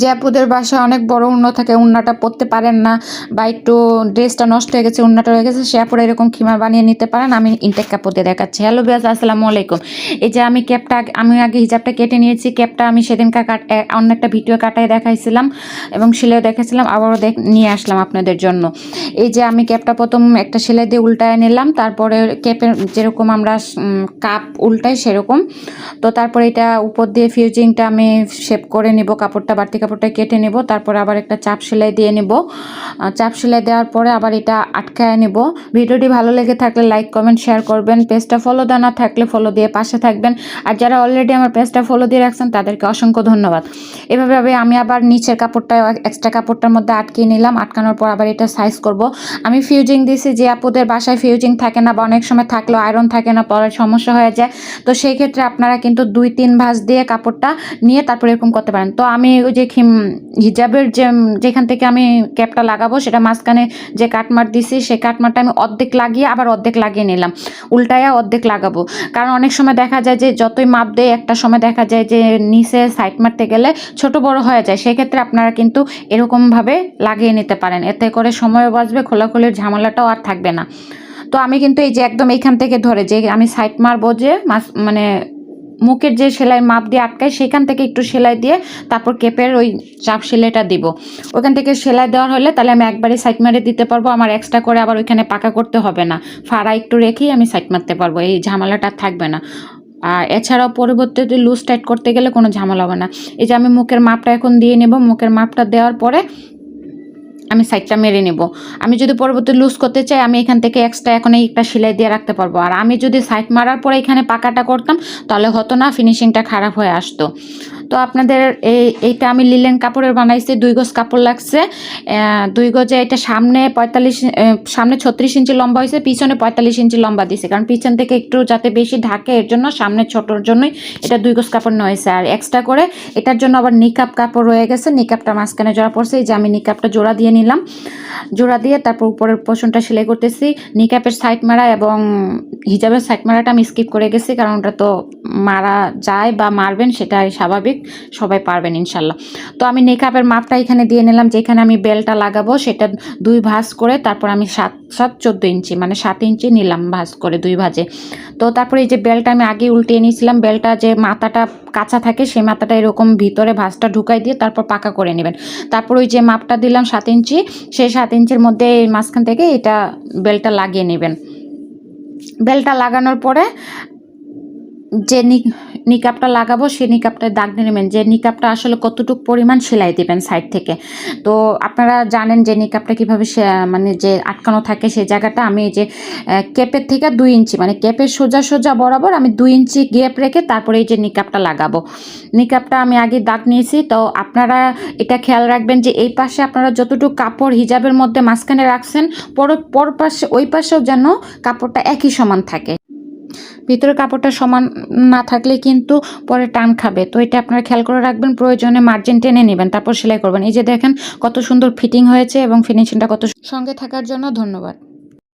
যে আপুদের বাসায় অনেক বড় উন্ন থাকে, উন্নাটা পরতে পারেন না বা একটু ড্রেসটা নষ্ট হয়ে গেছে, উন্নাটা হয়ে গেছে, সে আপুরা এরকম খিমা বানিয়ে নিতে পারেন। আমি ইনটেক কাপড় দেখাচ্ছি। হ্যালো বিয়াজ আসসালামু আলাইকুম। এই যে আমি ক্যাপটা আমি আগে হিজাবটা কেটে নিয়েছি। ক্যাপটা আমি সেদিনকার কাট অন্য একটা ভিডিও কাটায় দেখাইছিলাম এবং সেলাইও দেখাইছিলাম। আবারও দেখ নিয়ে আসলাম আপনাদের জন্য। এই যে আমি ক্যাপটা প্রথম একটা সেলাই দিয়ে উল্টায় নিলাম। তারপরে ক্যাপের যেরকম আমরা কাপ উল্টাই সেরকম। তো তারপরে এটা উপর দিয়ে ফিউজিংটা আমি শেপ করে নিব, কাপড়টা বাড়তি কাপড়টা কেটে নেব, তারপরে আবার একটা চাপ সেলাই দিয়ে নেব। চাপ সেলাই দেওয়ার পরে আবার এটা আটকায় নেব। ভিডিওটি ভালো লেগে থাকলে লাইক, কমেন্ট, শেয়ার করবেন। পেজটা ফলো দেওয়া না থাকলে ফলো দিয়ে পাশে থাকবেন। আর যারা অলরেডি আমার পেজটা ফলো দিয়ে রাখছেন, তাদেরকে অসংখ্য ধন্যবাদ। এভাবে ভাবে আমি আবার নিচের কাপড়টা এক্সট্রা কাপড়টার মধ্যে আটকিয়ে নিলাম। আটকানোর পর আবার এটা সাইজ করব। আমি ফিউজিং দিয়েছি যে আপুদের বাসায় ফিউজিং থাকে না বা অনেক সময় থাকলেও আয়রন থাকে না, পরে সমস্যা হয়ে যায়। তো সেই ক্ষেত্রে আপনারা কিন্তু দুই, তিন ভাঁজ দিয়ে কাপড়টা নিয়ে তারপর এরকম করতে পারেন। তো আমি ওই যে হিজাবের যে যেখান থেকে আমি ক্যাপটা লাগাবো, সেটা মাঝখানে যে কাটমার দিছি সেই কাটমারটা আমি অর্ধেক লাগিয়ে আবার অর্ধেক লাগিয়ে নিলাম। উল্টায়া অর্ধেক লাগাবো। কারণ অনেক সময় দেখা যায় যে, যতই মাপ দেয় একটা সময় দেখা যায় যে, নিচে সাইড মারতে গেলে ছোট বড় হয়ে যায়। সেক্ষেত্রে আপনারা কিন্তু এরকমভাবে লাগিয়ে নিতে পারেন। এতে করে সময়ও বাঁচবে, খোলাখুলির ঝামেলাটাও আর থাকবে না। তো আমি কিন্তু এই যে, একদম এইখান থেকে ধরে যে, আমি সাইড মারবো যে মানে মুখের যে সেলাই মাপ দিয়ে আটকায়, সেখান থেকে একটু সেলাই দিয়ে তারপর কেপের ওই চাপ সেলাইটা দিব। ওখান থেকে সেলাই দেওয়ার হলে তাহলে আমি একবারে সাইড মারে দিতে পারব, আমার এক্সট্রা করে আবার ওইখানে পাকা করতে হবে না। ফাড়া একটু রেখেই আমি সাইড মারতে পারব, এই ঝামেলাটা থাকবে না। আর এছাড়াও পরবর্তীতে লুজ টাইট করতে গেলে কোনো ঝামেলা হবে না। এই যে আমি মুখের মাপটা এখন দিয়ে নেব, মুখের মাপটা দেওয়ার পরে আমি সাইডটা মেরে নেব। আমি যদি পরবর্তী লুজ করতে চাই, আমি এখান থেকে এক্সট্রা এখন একটা সেলাই দিয়ে রাখতে পারব। আর আমি যদি সাইড মারার পরে এখানে পাকাটা করতাম, তাহলে হতো না ফিনিশিংটা খারাপ হয়ে আসতো। তো আপনাদের এই, এইটা আমি লিলেন কাপড়ের বানাইছি, দুই গজ কাপড় লাগছে। দুই গজে এটা সামনে পঁয়তাল্লিশ সামনে ছত্রিশ ইঞ্চি লম্বা হয়েছে, পিছনে পঁয়তাল্লিশ ইঞ্চি লম্বা দিছে। কারণ পিছন থেকে একটু যাতে বেশি ঢাকে, এর জন্য সামনে ছোটোর জন্যই এটা দুই গজ কাপড় নেওয়া হয়েছে আর এক্সট্রা করে এটার জন্য আবার নিকাপ কাপড় রয়ে গেছে। নিকাপটা মাঝখানে জোড়া পড়ছে, এই যে আমি নিকাপটা জোড়া দিয়ে নিলাম। জোড়া দিয়ে তারপর উপরের পোষণটা সেলাই করতেছি। নিকাপের সাইড মারা এবং হিজাবের সাইড মারাটা আমি স্কিপ করে গেছি, কারণ ওটা তো মারা যায় বা মারবেন, সেটাই স্বাভাবিক। সবাই পারবেন ইনশাল্লাহ। তো আমি নিকাপের মাপটা এখানে দিয়ে নিলাম, যেখানে আমি বেলটা লাগাবো সেটা দুই ভাঁজ করে তারপর আমি সাত সাত, চোদ্দ ইঞ্চি মানে সাত ইঞ্চি নিলাম ভাঁজ করে দুই ভাঁজে। তো তারপরে এই যে বেলটা আমি আগে উল্টিয়ে নিয়েছিলাম, বেলটা যে মাথাটা কাঁচা থাকে সেই মাথাটা এরকম ভিতরে ভাঁজটা ঢুকাই দিয়ে তারপর পাকা করে নেবেন। তারপর ওই যে মাপটা দিলাম সাত ইঞ্চি, সেই সাত ইঞ্চির মধ্যে এই মাঝখান থেকে এটা বেলটা লাগিয়ে নেবেন। বেলটা লাগানোর পরে যে নিকাপটা লাগাবো, সেই নিকাপটা দাগ দিয়ে নেবেন। যে নিকাপটা আসলে কতটুকু পরিমাণ সেলাই দিবেন সাইড থেকে। তো আপনারা জানেন যে নিকাপটা কীভাবে মানে যে আটকানো থাকে সেই জায়গাটা। আমি যে কেপের থেকে দুই ইঞ্চি মানে কেপের সোজা সোজা বরাবর আমি দুই ইঞ্চি গ্যাপ রেখে তারপরে এই যে নিকাপটা লাগাবো। নিকাপটা আমি আগে দাগ নিয়েছি। তো আপনারা এটা খেয়াল রাখবেন যে এই পাশে আপনারা যতটুকু কাপড় হিজাবের মধ্যে মাঝখানে রাখছেন, পর পর পাশে, ওই পাশেও যেন কাপড়টা একই সমান থাকে। ভিতরে কাপড়টা সমান না থাকলে কিন্তু পরে টান খাবে। তো এটা আপনারা খেয়াল করে রাখবেন, প্রয়োজনে মার্জিন টেনে নেবেন, তারপর সেলাই করবেন। এই যে দেখেন কত সুন্দর ফিটিং হয়েছে এবং ফিনিশিংটা কত সঙ্গে থাকার জন্য ধন্যবাদ।